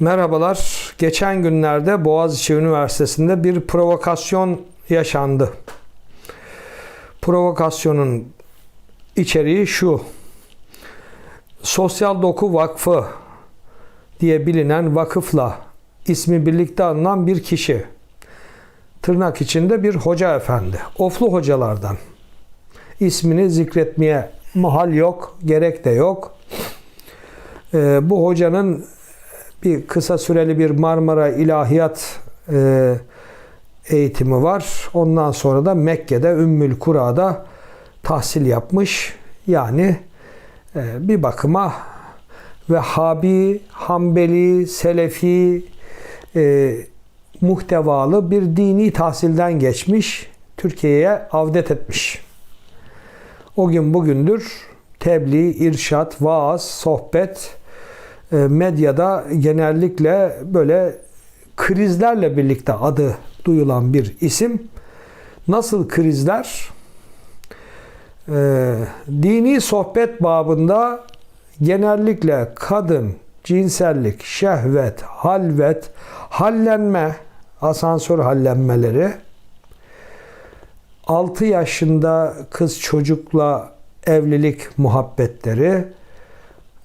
Merhabalar. Geçen günlerde Boğaziçi Üniversitesi'nde bir provokasyon yaşandı. Provokasyonun içeriği şu. Sosyal Doku Vakfı diye bilinen vakıfla ismi birlikte anılan bir kişi. Tırnak içinde bir hoca efendi. Oflu hocalardan. İsmini zikretmeye mahal yok, gerek de yok. Ee, bu hocanın bir kısa süreli bir Marmara İlahiyat e, eğitimi var. Ondan sonra da Mekke'de Ümmül Kura'da tahsil yapmış. Yani e, bir bakıma Vehhabi, Hanbeli, Selefi e, muhtevalı bir dini tahsilden geçmiş. Türkiye'ye avdet etmiş. O gün bugündür tebliğ, irşat, vaaz, sohbet, medyada genellikle böyle krizlerle birlikte adı duyulan bir isim. Nasıl krizler? Ee, dini sohbet babında genellikle kadın, cinsellik, şehvet, halvet, hallenme, asansör hallenmeleri, 6 yaşında kız çocukla evlilik muhabbetleri,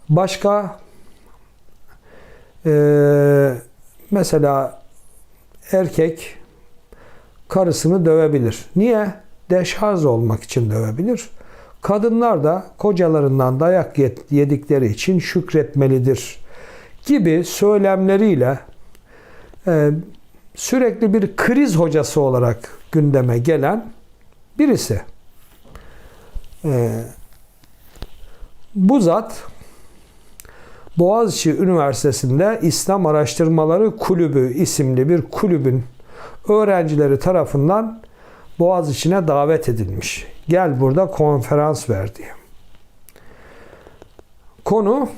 başka ee, mesela erkek karısını dövebilir. Niye? Deşarj olmak için dövebilir. Kadınlar da kocalarından dayak yedikleri için şükretmelidir gibi söylemleriyle e, sürekli bir kriz hocası olarak gündeme gelen birisi. E, bu zat Boğaziçi Üniversitesi'nde İslam Araştırmaları Kulübü isimli bir kulübün öğrencileri tarafından Boğaziçi'ne davet edilmiş. Gel burada konferans ver diye. Konu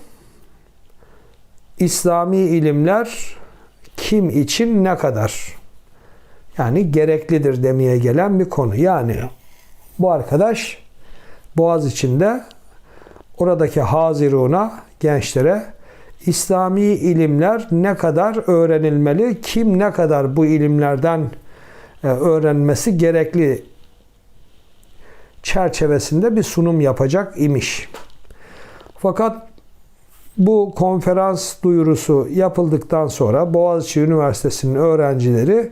İslami ilimler kim için ne kadar yani gereklidir demeye gelen bir konu. Yani bu arkadaş Boğaz içinde oradaki Hazirun'a gençlere İslami ilimler ne kadar öğrenilmeli, kim ne kadar bu ilimlerden e, öğrenmesi gerekli çerçevesinde bir sunum yapacak imiş. Fakat bu konferans duyurusu yapıldıktan sonra Boğaziçi Üniversitesi'nin öğrencileri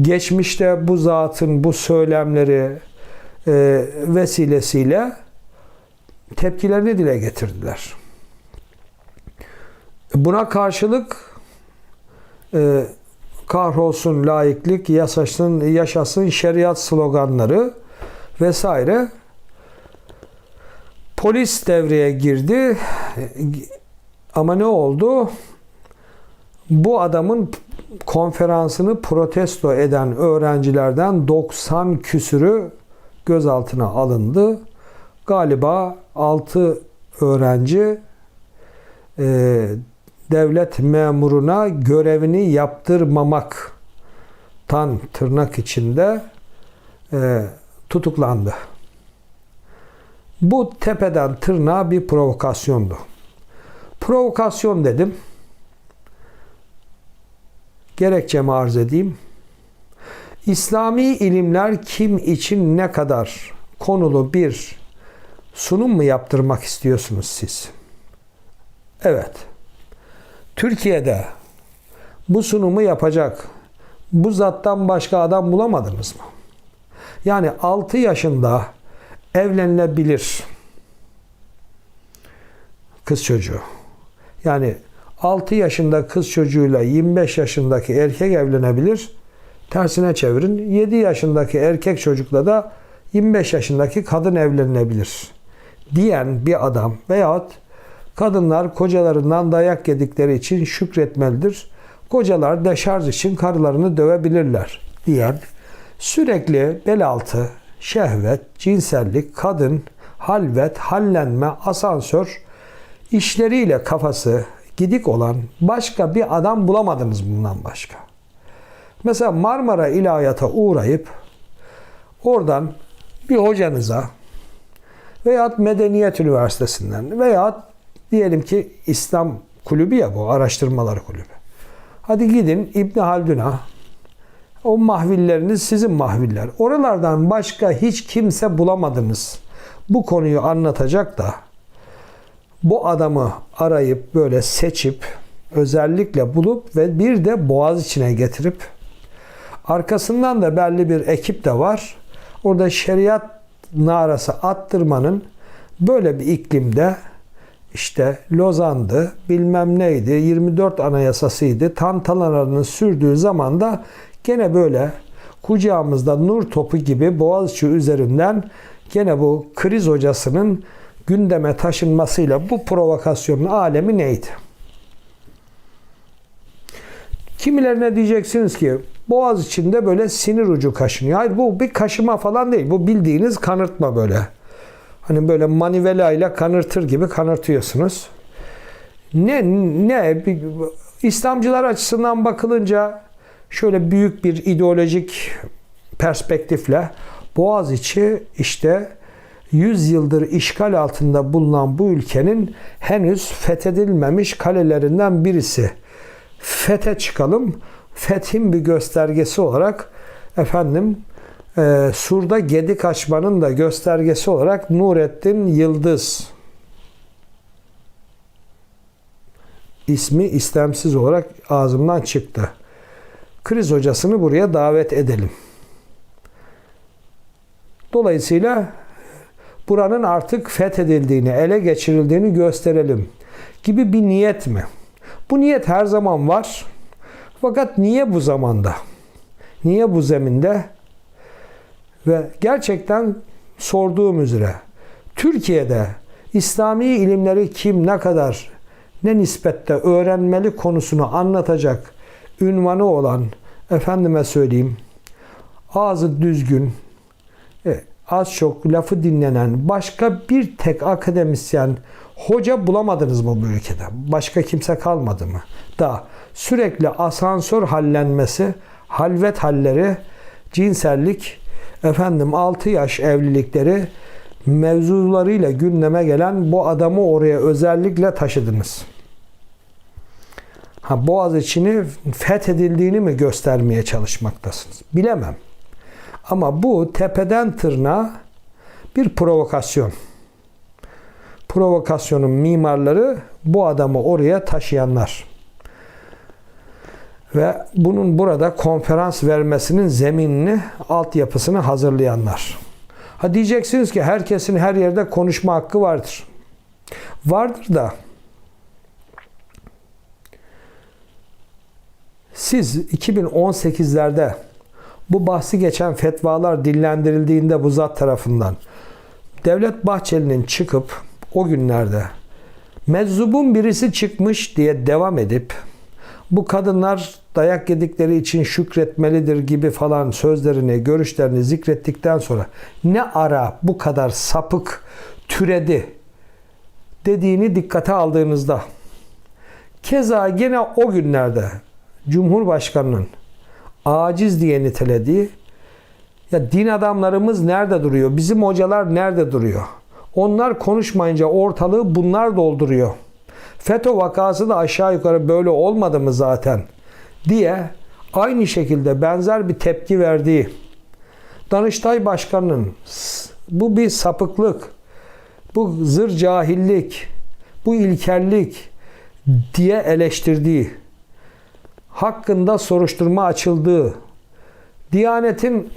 geçmişte bu zatın bu söylemleri e, vesilesiyle tepkilerini dile getirdiler. Buna karşılık e, kahrolsun laiklik, yaşasın, yaşasın şeriat sloganları vesaire polis devreye girdi. Ama ne oldu? Bu adamın konferansını protesto eden öğrencilerden 90 küsürü gözaltına alındı. Galiba 6 öğrenci e, devlet memuruna görevini yaptırmamaktan tırnak içinde e, tutuklandı. Bu tepeden tırnağa bir provokasyondu. Provokasyon dedim. Gerekçemi arz edeyim. İslami ilimler kim için ne kadar konulu bir sunum mu yaptırmak istiyorsunuz siz? Evet. Türkiye'de bu sunumu yapacak bu zattan başka adam bulamadınız mı? Yani 6 yaşında evlenilebilir kız çocuğu. Yani 6 yaşında kız çocuğuyla 25 yaşındaki erkek evlenebilir. Tersine çevirin. 7 yaşındaki erkek çocukla da 25 yaşındaki kadın evlenebilir. Diyen bir adam veyahut Kadınlar kocalarından dayak yedikleri için şükretmelidir. Kocalar deşarj için karılarını dövebilirler diyen sürekli bel altı, şehvet, cinsellik, kadın, halvet, hallenme, asansör işleriyle kafası gidik olan başka bir adam bulamadınız bundan başka. Mesela Marmara İlahiyat'a uğrayıp oradan bir hocanıza veyahut Medeniyet Üniversitesi'nden veyahut diyelim ki İslam kulübü ya bu araştırmalar kulübü. Hadi gidin İbn Haldun'a. O mahvilleriniz sizin mahviller. Oralardan başka hiç kimse bulamadınız. Bu konuyu anlatacak da bu adamı arayıp böyle seçip özellikle bulup ve bir de boğaz içine getirip arkasından da belli bir ekip de var. Orada şeriat narası attırmanın böyle bir iklimde işte Lozan'dı, bilmem neydi, 24 anayasasıydı. Tantanalarının sürdüğü zaman da gene böyle kucağımızda nur topu gibi Boğaziçi üzerinden gene bu kriz hocasının gündeme taşınmasıyla bu provokasyonun alemi neydi? Kimilerine diyeceksiniz ki boğaz içinde böyle sinir ucu kaşınıyor. Hayır bu bir kaşıma falan değil. Bu bildiğiniz kanırtma böyle. Hani böyle manivela ile kanırtır gibi kanırtıyorsunuz. Ne ne İslamcılar açısından bakılınca şöyle büyük bir ideolojik perspektifle Boğaziçi işte 100 yıldır işgal altında bulunan bu ülkenin henüz fethedilmemiş kalelerinden birisi. Fethe çıkalım. Fethin bir göstergesi olarak efendim e, Sur'da gedik açmanın da göstergesi olarak Nurettin Yıldız ismi istemsiz olarak ağzımdan çıktı. Kriz hocasını buraya davet edelim. Dolayısıyla buranın artık fethedildiğini, ele geçirildiğini gösterelim gibi bir niyet mi? Bu niyet her zaman var. Fakat niye bu zamanda? Niye bu zeminde? Ve gerçekten sorduğum üzere Türkiye'de İslami ilimleri kim ne kadar ne nispette öğrenmeli konusunu anlatacak ünvanı olan efendime söyleyeyim ağzı düzgün e, az çok lafı dinlenen başka bir tek akademisyen hoca bulamadınız mı bu ülkede? Başka kimse kalmadı mı? Da sürekli asansör hallenmesi, halvet halleri, cinsellik, efendim 6 yaş evlilikleri mevzularıyla gündeme gelen bu adamı oraya özellikle taşıdınız. Ha Boğaziçi'ni fethedildiğini mi göstermeye çalışmaktasınız? Bilemem. Ama bu tepeden tırnağa bir provokasyon. Provokasyonun mimarları bu adamı oraya taşıyanlar. Ve bunun burada konferans vermesinin zeminini, altyapısını hazırlayanlar. Ha diyeceksiniz ki herkesin her yerde konuşma hakkı vardır. Vardır da siz 2018'lerde bu bahsi geçen fetvalar dillendirildiğinde bu zat tarafından Devlet Bahçeli'nin çıkıp o günlerde meczubun birisi çıkmış diye devam edip bu kadınlar dayak yedikleri için şükretmelidir gibi falan sözlerini, görüşlerini zikrettikten sonra ne ara bu kadar sapık türedi dediğini dikkate aldığınızda keza gene o günlerde Cumhurbaşkanı'nın aciz diye nitelediği ya din adamlarımız nerede duruyor? Bizim hocalar nerede duruyor? Onlar konuşmayınca ortalığı bunlar dolduruyor. FETÖ vakası da aşağı yukarı böyle olmadı mı zaten diye aynı şekilde benzer bir tepki verdiği Danıştay Başkanı'nın bu bir sapıklık, bu zır cahillik, bu ilkellik diye eleştirdiği, hakkında soruşturma açıldığı, Diyanet'in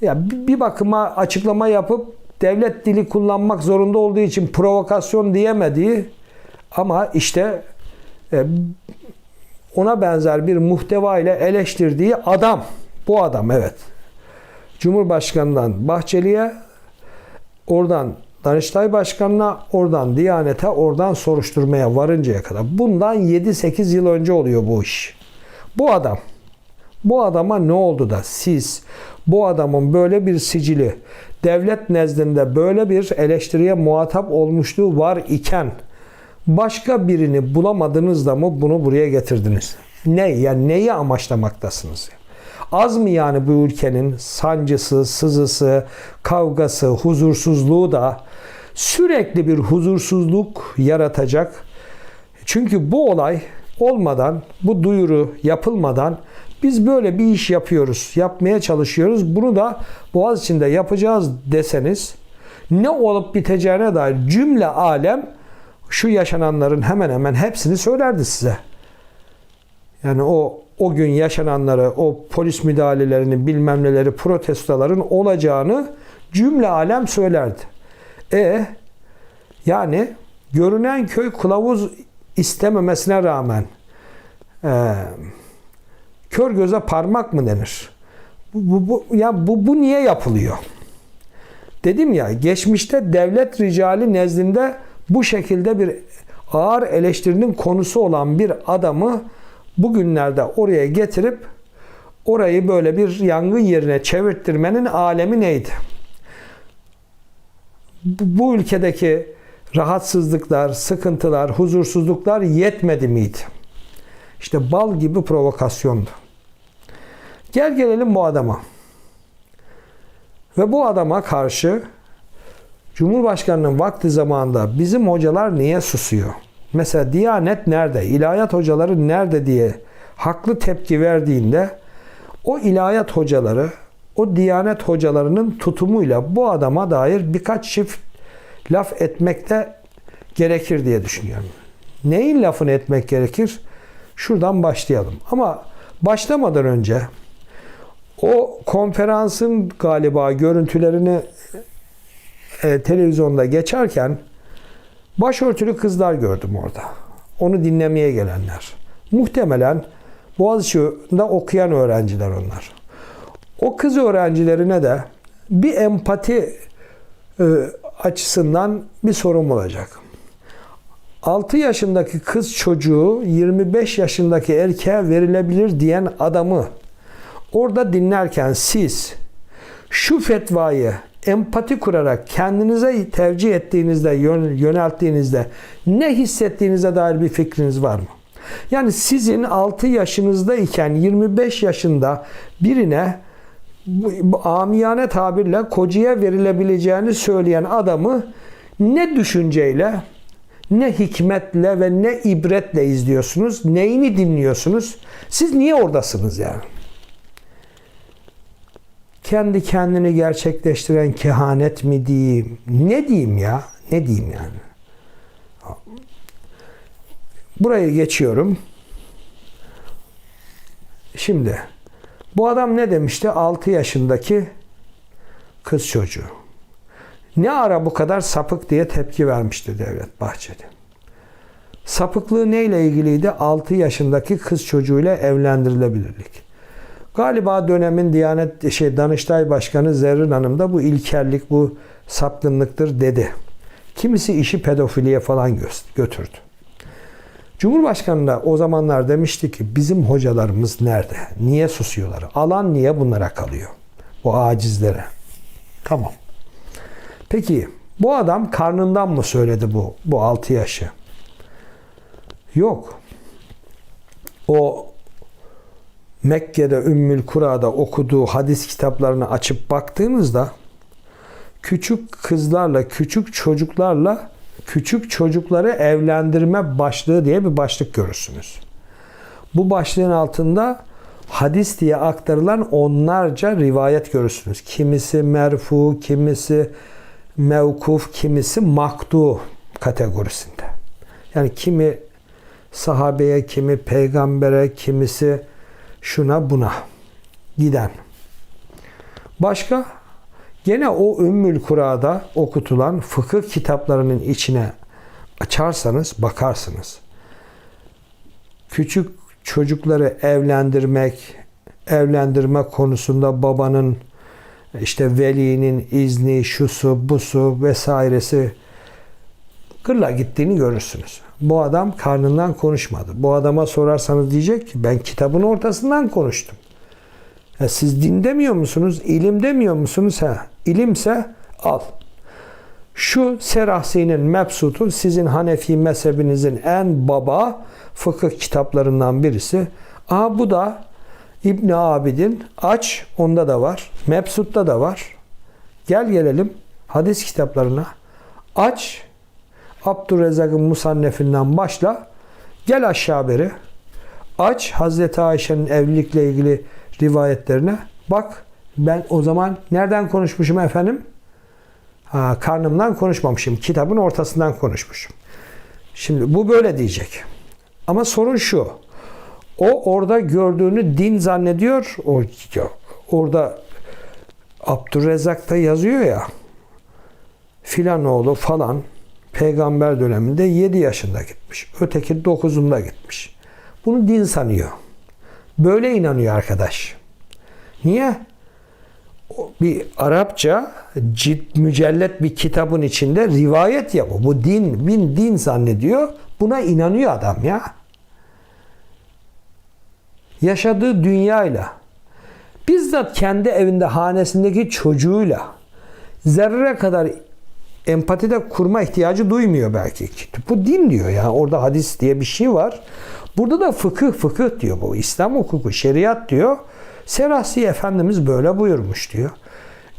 ya bir bakıma açıklama yapıp devlet dili kullanmak zorunda olduğu için provokasyon diyemediği ama işte e, ona benzer bir muhteva ile eleştirdiği adam. Bu adam evet. Cumhurbaşkanından Bahçeli'ye oradan Danıştay Başkanı'na, oradan Diyanet'e, oradan soruşturmaya varıncaya kadar. Bundan 7-8 yıl önce oluyor bu iş. Bu adam, bu adama ne oldu da siz bu adamın böyle bir sicili, devlet nezdinde böyle bir eleştiriye muhatap olmuşluğu var iken başka birini bulamadınız da mı bunu buraya getirdiniz? Ne? Yani neyi amaçlamaktasınız? Az mı yani bu ülkenin sancısı, sızısı, kavgası, huzursuzluğu da sürekli bir huzursuzluk yaratacak Çünkü bu olay olmadan, bu duyuru yapılmadan biz böyle bir iş yapıyoruz, yapmaya çalışıyoruz. Bunu da Boğaz içinde yapacağız deseniz ne olup biteceğine dair cümle alem şu yaşananların hemen hemen hepsini söylerdi size. Yani o o gün yaşananları, o polis müdahalelerini, bilmem neleri, protestoların olacağını cümle alem söylerdi. E yani görünen köy kılavuz istememesine rağmen e, kör göze parmak mı denir? Bu, bu, bu, ya bu, bu niye yapılıyor? Dedim ya geçmişte devlet ricali nezdinde bu şekilde bir ağır eleştirinin konusu olan bir adamı bugünlerde oraya getirip orayı böyle bir yangın yerine çevirttirmenin alemi neydi? Bu, ülkedeki rahatsızlıklar, sıkıntılar, huzursuzluklar yetmedi miydi? İşte bal gibi provokasyondu. Gel gelelim bu adama. Ve bu adama karşı Cumhurbaşkanının vakti zamanında bizim hocalar niye susuyor? Mesela Diyanet nerede? İlahiyat hocaları nerede diye haklı tepki verdiğinde o ilahiyat hocaları, o Diyanet hocalarının tutumuyla bu adama dair birkaç çift laf etmekte gerekir diye düşünüyorum. Neyin lafını etmek gerekir? Şuradan başlayalım. Ama başlamadan önce o konferansın galiba görüntülerini e, televizyonda geçerken başörtülü kızlar gördüm orada. Onu dinlemeye gelenler. Muhtemelen Boğaziçi'nde okuyan öğrenciler onlar. O kız öğrencilerine de bir empati e, açısından bir sorum olacak. 6 yaşındaki kız çocuğu 25 yaşındaki erkeğe verilebilir diyen adamı orada dinlerken siz şu fetvayı empati kurarak kendinize tercih ettiğinizde, yönelttiğinizde ne hissettiğinize dair bir fikriniz var mı? Yani sizin 6 yaşınızdayken 25 yaşında birine bu amiyane tabirle kocaya verilebileceğini söyleyen adamı ne düşünceyle, ne hikmetle ve ne ibretle izliyorsunuz? Neyini dinliyorsunuz? Siz niye oradasınız yani? Kendi kendini gerçekleştiren kehanet mi diyeyim? Ne diyeyim ya? Ne diyeyim yani? Burayı geçiyorum. Şimdi bu adam ne demişti? 6 yaşındaki kız çocuğu. Ne ara bu kadar sapık diye tepki vermişti Devlet Bahçeli. Sapıklığı neyle ilgiliydi? 6 yaşındaki kız çocuğuyla evlendirilebilirlik. Galiba dönemin Diyanet şey Danıştay Başkanı Zerrin Hanım da bu ilkellik, bu sapkınlıktır dedi. Kimisi işi pedofiliye falan götürdü. Cumhurbaşkanı da o zamanlar demişti ki bizim hocalarımız nerede? Niye susuyorlar? Alan niye bunlara kalıyor? Bu acizlere. Tamam. Peki bu adam karnından mı söyledi bu bu 6 yaşı? Yok. O Mekke'de Ümmül Kura'da okuduğu hadis kitaplarını açıp baktığınızda küçük kızlarla, küçük çocuklarla küçük çocukları evlendirme başlığı diye bir başlık görürsünüz. Bu başlığın altında hadis diye aktarılan onlarca rivayet görürsünüz. Kimisi merfu, kimisi mevkuf, kimisi maktu kategorisinde. Yani kimi sahabeye, kimi peygambere, kimisi şuna buna giden. Başka gene o Ümmül Kura'da okutulan fıkıh kitaplarının içine açarsanız bakarsınız. Küçük çocukları evlendirmek, evlendirme konusunda babanın işte velinin izni, şusu, busu vesairesi gırla gittiğini görürsünüz. Bu adam karnından konuşmadı. Bu adama sorarsanız diyecek ki ben kitabın ortasından konuştum. Ya siz din demiyor musunuz? İlim demiyor musunuz? Ha, ilimse al. Şu Serahsi'nin mebsutu sizin Hanefi mezhebinizin en baba fıkıh kitaplarından birisi. Aha bu da İbn Abidin aç onda da var. Mebsut'ta da var. Gel gelelim hadis kitaplarına. Aç Abdurrezzak'ın Musannefinden başla Gel aşağı beri. Aç Hazreti Ayşe'nin evlilikle ilgili rivayetlerine. Bak ben o zaman nereden konuşmuşum efendim? Ha, karnımdan konuşmamışım. Kitabın ortasından konuşmuşum. Şimdi bu böyle diyecek. Ama sorun şu. O orada gördüğünü din zannediyor. O orada Abdurrezzak da yazıyor ya. Filan oğlu falan peygamber döneminde 7 yaşında gitmiş. Öteki 9'unda gitmiş. Bunu din sanıyor. Böyle inanıyor arkadaş. Niye? Bir Arapça cilt mücellet bir kitabın içinde rivayet ya bu. Bu din, bin din zannediyor. Buna inanıyor adam ya. Yaşadığı dünyayla, bizzat kendi evinde hanesindeki çocuğuyla zerre kadar empatide kurma ihtiyacı duymuyor belki. Bu din diyor ya. Orada hadis diye bir şey var. Burada da fıkıh fıkıh diyor bu. İslam hukuku, şeriat diyor. Serasi Efendimiz böyle buyurmuş diyor.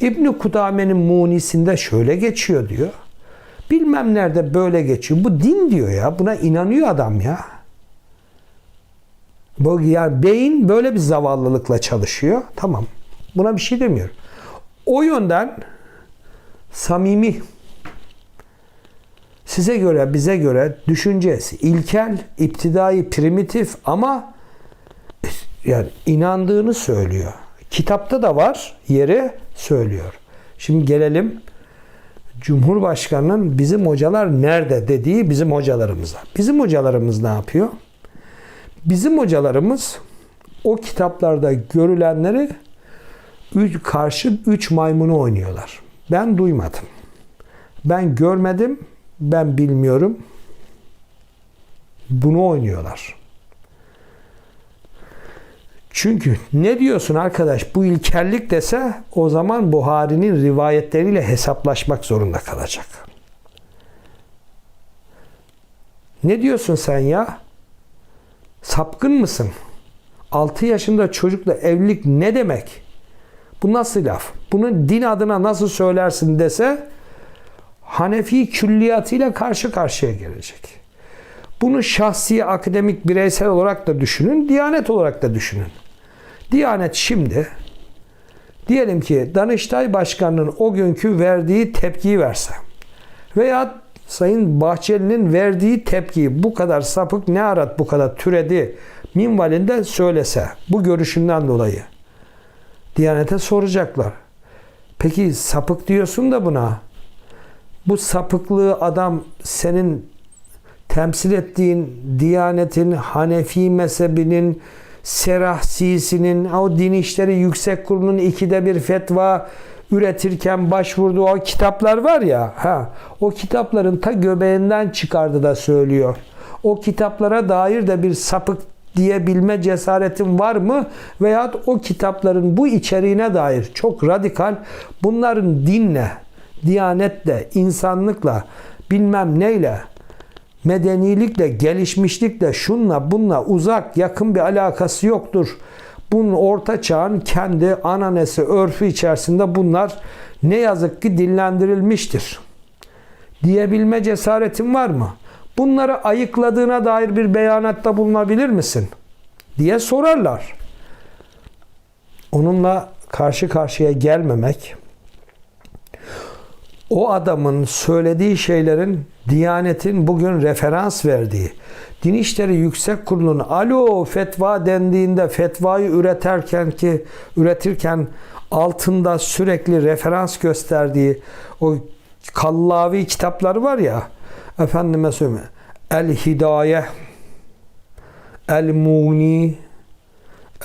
İbn Kudame'nin Munisinde şöyle geçiyor diyor. Bilmem nerede böyle geçiyor. Bu din diyor ya. Buna inanıyor adam ya. Bu yani beyin böyle bir zavallılıkla çalışıyor. Tamam. Buna bir şey demiyorum. O yönden samimi size göre bize göre düşüncesi ilkel, iptidai, primitif ama yani inandığını söylüyor. Kitapta da var yeri söylüyor. Şimdi gelelim Cumhurbaşkanı'nın bizim hocalar nerede dediği bizim hocalarımıza. Bizim hocalarımız ne yapıyor? Bizim hocalarımız o kitaplarda görülenleri karşı üç maymunu oynuyorlar. Ben duymadım. Ben görmedim. Ben bilmiyorum. Bunu oynuyorlar. Çünkü ne diyorsun arkadaş bu ilkellik dese o zaman Buhari'nin rivayetleriyle hesaplaşmak zorunda kalacak. Ne diyorsun sen ya? Sapkın mısın? 6 yaşında çocukla evlilik ne demek? Bu nasıl laf? Bunu din adına nasıl söylersin dese Hanefi külliyatıyla karşı karşıya gelecek. Bunu şahsi, akademik, bireysel olarak da düşünün, diyanet olarak da düşünün. Diyanet şimdi diyelim ki Danıştay Başkanı'nın o günkü verdiği tepkiyi verse veya Sayın Bahçeli'nin verdiği tepkiyi bu kadar sapık ne arat bu kadar türedi minvalinde söylese bu görüşünden dolayı Diyanete soracaklar. Peki sapık diyorsun da buna bu sapıklığı adam senin temsil ettiğin Diyanetin, Hanefi mezhebinin, Serahsisi'nin, o din işleri yüksek kurulunun ikide bir fetva üretirken başvurduğu o kitaplar var ya, ha, o kitapların ta göbeğinden çıkardı da söylüyor. O kitaplara dair de bir sapık diyebilme cesaretin var mı? Veyahut o kitapların bu içeriğine dair çok radikal bunların dinle, diyanetle, insanlıkla, bilmem neyle, medenilikle, gelişmişlikle, şunla bunla uzak, yakın bir alakası yoktur. Bunun orta çağın kendi ananesi, örfü içerisinde bunlar ne yazık ki dillendirilmiştir. Diyebilme cesaretin var mı? Bunları ayıkladığına dair bir beyanatta bulunabilir misin? diye sorarlar. Onunla karşı karşıya gelmemek, o adamın söylediği şeylerin Diyanet'in bugün referans verdiği, Din İşleri Yüksek Kurulu'nun alo fetva dendiğinde fetvayı üretirken ki üretirken altında sürekli referans gösterdiği o kallavi kitapları var ya efendime söyleyeyim El Hidaye El Muni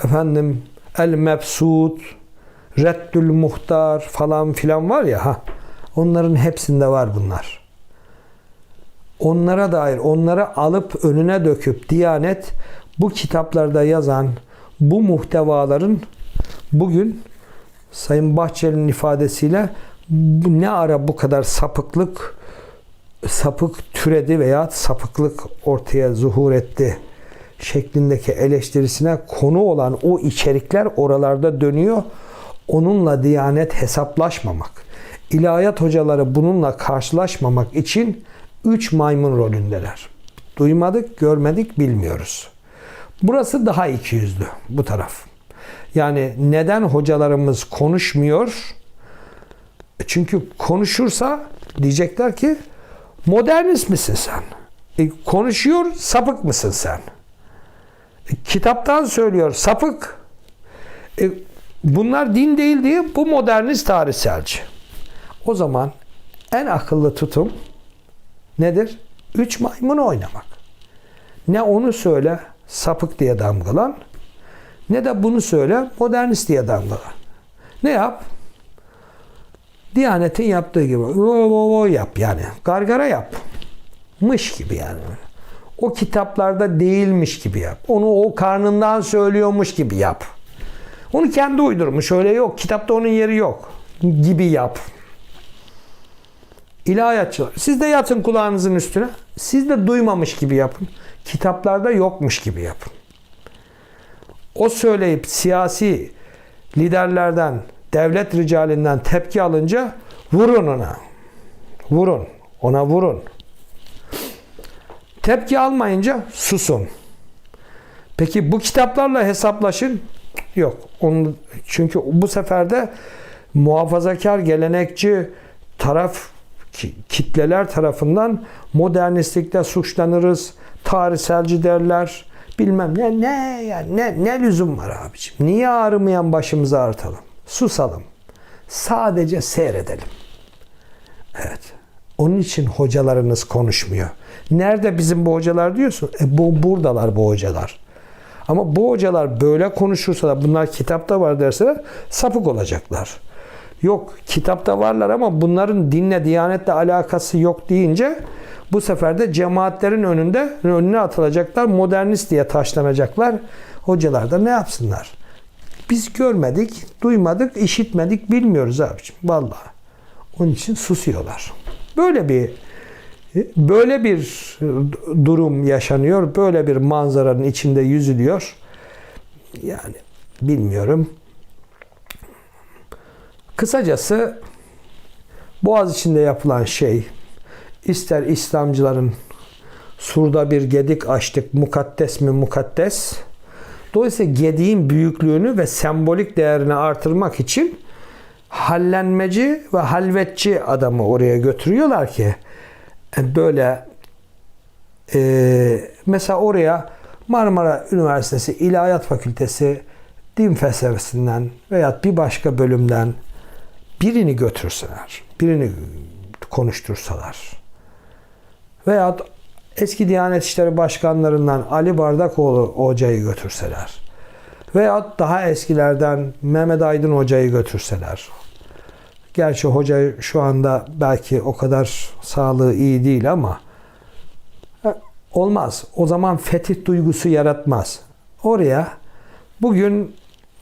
efendim El Mebsut Reddül Muhtar falan filan var ya ha onların hepsinde var bunlar. Onlara dair onları alıp önüne döküp Diyanet bu kitaplarda yazan bu muhtevaların bugün Sayın Bahçeli'nin ifadesiyle ne ara bu kadar sapıklık sapık türedi veya sapıklık ortaya zuhur etti şeklindeki eleştirisine konu olan o içerikler oralarda dönüyor. Onunla Diyanet hesaplaşmamak, ilahiyat hocaları bununla karşılaşmamak için üç maymun rolündeler. duymadık, görmedik, bilmiyoruz. Burası daha ikiyüzlü bu taraf. Yani neden hocalarımız konuşmuyor? E Çünkü konuşursa diyecekler ki modernist misin sen? E, konuşuyor sapık mısın sen? E, kitaptan söylüyor sapık. E, bunlar din değil diye bu modernist tarihselci. O zaman en akıllı tutum nedir? Üç maymunu oynamak. Ne onu söyle sapık diye damgalan ne de bunu söyle modernist diye damgalan. Ne yap? Diyanet'in yaptığı gibi o, o, o yap yani. Gargara yap. Mış gibi yani. O kitaplarda değilmiş gibi yap. Onu o karnından söylüyormuş gibi yap. Onu kendi uydurmuş. Öyle yok. Kitapta onun yeri yok. Gibi yap. İlahiyatçılar. Siz de yatın kulağınızın üstüne. Siz de duymamış gibi yapın. Kitaplarda yokmuş gibi yapın. O söyleyip siyasi liderlerden, devlet ricalinden tepki alınca vurun ona. Vurun. Ona vurun. Tepki almayınca susun. Peki bu kitaplarla hesaplaşın. Yok. Onun, çünkü bu sefer de muhafazakar, gelenekçi taraf kitleler tarafından modernistlikte suçlanırız. Tarihselci derler. Bilmem ne ne yani ne ne lüzum var abiciğim? Niye ağrımayan başımızı ağrıtalım? Susalım. Sadece seyredelim. Evet. Onun için hocalarınız konuşmuyor. Nerede bizim bu hocalar diyorsun? E bu buradalar bu hocalar. Ama bu hocalar böyle konuşursa da bunlar kitapta var derseler sapık olacaklar. Yok kitapta varlar ama bunların dinle, diyanetle alakası yok deyince bu sefer de cemaatlerin önünde önüne atılacaklar. Modernist diye taşlanacaklar. Hocalar da ne yapsınlar? Biz görmedik, duymadık, işitmedik, bilmiyoruz abiciğim. Vallahi. Onun için susuyorlar. Böyle bir böyle bir durum yaşanıyor. Böyle bir manzaranın içinde yüzülüyor. Yani bilmiyorum. Kısacası Boğaz içinde yapılan şey ister İslamcıların surda bir gedik açtık mukaddes mi mukaddes Dolayısıyla gediğin büyüklüğünü ve sembolik değerini artırmak için hallenmeci ve halvetçi adamı oraya götürüyorlar ki böyle e, mesela oraya Marmara Üniversitesi İlahiyat Fakültesi din felsefesinden veya bir başka bölümden birini götürseler, birini konuştursalar veya eski Diyanet İşleri Başkanlarından Ali Bardakoğlu hocayı götürseler veya daha eskilerden Mehmet Aydın hocayı götürseler. Gerçi hoca şu anda belki o kadar sağlığı iyi değil ama e, olmaz. O zaman fetih duygusu yaratmaz. Oraya bugün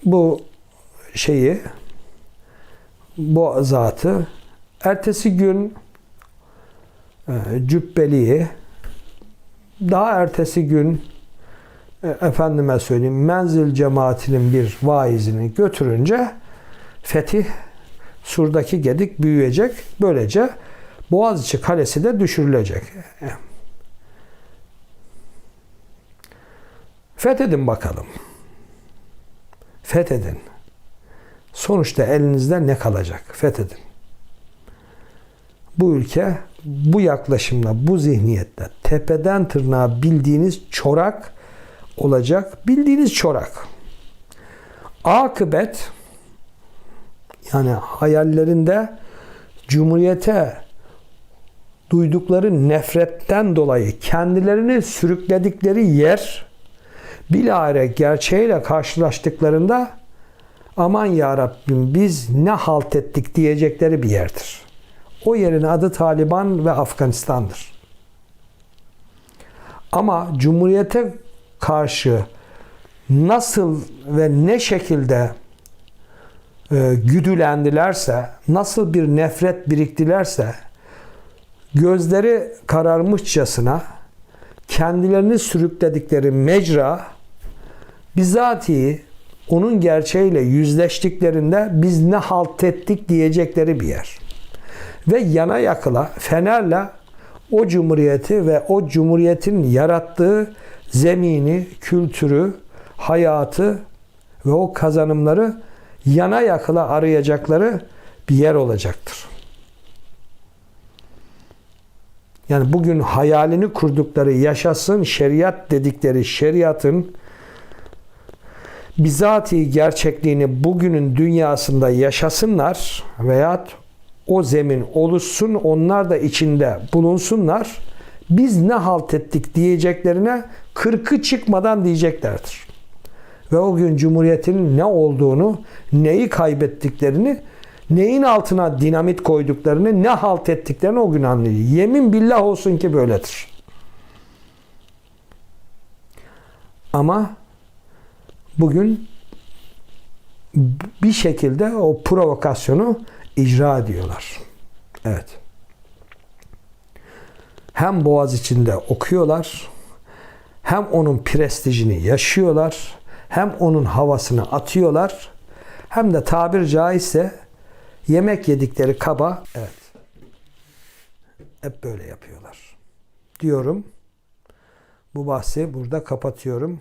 bu şeyi bu zatı ertesi gün e, cübbeliği daha ertesi gün e, efendime söyleyeyim menzil cemaatinin bir vaizini götürünce fetih surdaki gedik büyüyecek. Böylece Boğaziçi Kalesi de düşürülecek. Fethedin bakalım. Fethedin. Sonuçta elinizde ne kalacak? Fethedin. Bu ülke bu yaklaşımla, bu zihniyetle tepeden tırnağa bildiğiniz çorak olacak. Bildiğiniz çorak. Akıbet yani hayallerinde Cumhuriyete duydukları nefretten dolayı kendilerini sürükledikleri yer bilahare gerçeğiyle karşılaştıklarında aman ya Rabbim biz ne halt ettik diyecekleri bir yerdir. O yerin adı Taliban ve Afganistan'dır. Ama Cumhuriyete karşı nasıl ve ne şekilde e, güdülendilerse, nasıl bir nefret biriktilerse, gözleri kararmışçasına kendilerini sürükledikleri mecra bizatihi onun gerçeğiyle yüzleştiklerinde biz ne halt ettik diyecekleri bir yer. Ve yana yakıla fenerle o cumhuriyeti ve o cumhuriyetin yarattığı zemini, kültürü, hayatı ve o kazanımları yana yakıla arayacakları bir yer olacaktır. Yani bugün hayalini kurdukları yaşasın şeriat dedikleri şeriatın bizatihi gerçekliğini bugünün dünyasında yaşasınlar veyahut o zemin oluşsun onlar da içinde bulunsunlar. Biz ne halt ettik diyeceklerine kırkı çıkmadan diyeceklerdir. Ve o gün Cumhuriyet'in ne olduğunu, neyi kaybettiklerini, neyin altına dinamit koyduklarını, ne halt ettiklerini o gün anlayacak. Yemin billah olsun ki böyledir. Ama bugün bir şekilde o provokasyonu icra ediyorlar. Evet. Hem Boğaz içinde okuyorlar, hem onun prestijini yaşıyorlar, hem onun havasını atıyorlar, hem de tabir caizse yemek yedikleri kaba, evet, hep böyle yapıyorlar. Diyorum, bu bahsi burada kapatıyorum.